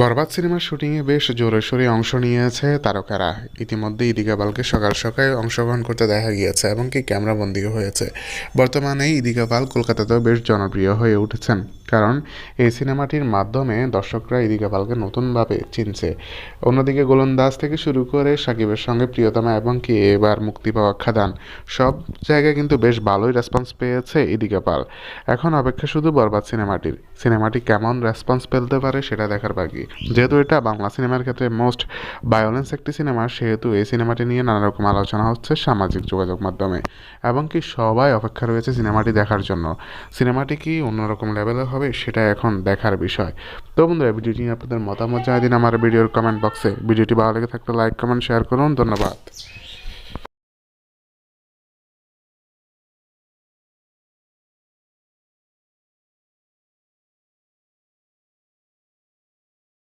বরবাদ সিনেমার শুটিংয়ে বেশ জোরে সোরে অংশ নিয়েছে তারকারা। ইতিমধ্যে ইদিকা পালকে সকাল সকাল অংশগ্রহণ করতে দেখা গিয়েছে এবং কি ক্যামেরাবন্দিও হয়েছে। বর্তমানে ইদিকা পাল কলকাতাতেও বেশ জনপ্রিয় হয়ে উঠেছেন। কারণ এই সিনেমাটির মাধ্যমে দর্শকরা ইদিকা পালকে নতুনভাবে চিনছে। অন্যদিকে গোলন্দাজ থেকে শুরু করে সাকিবের সঙ্গে প্রিয়তমা এবং কি এবার মুক্তি পাওয়া খাদান, সব জায়গায় কিন্তু বেশ ভালোই রেসপন্স পেয়েছে ইদিকা পাল এখন অপেক্ষা শুধু বরবাদ সিনেমাটির। সিনেমাটি কেমন রেসপন্স পেলতে পারে সেটা দেখার বাকি। যেহেতু এটা বাংলা সিনেমার ক্ষেত্রে মোস্ট ভায়োলেন্স একটি সিনেমা, সেহেতু এই সিনেমাটি নিয়ে নানা রকম আলোচনা হচ্ছে সামাজিক যোগাযোগ মাধ্যমে এবং কি সবাই অপেক্ষা রয়েছে সিনেমাটি দেখার জন্য। সিনেমাটি কি অন্যরকম লেভেলে হবে সেটা এখন দেখার বিষয়। তো বন্ধুরা, ভিডিওটি আপনাদের মতামত জানিয়ে দিন আমার ভিডিওর কমেন্ট বক্সে ভিডিওটি ভালো লেগে থাকলে লাইক কমেন্ট শেয়ার করুন। ধন্যবাদ।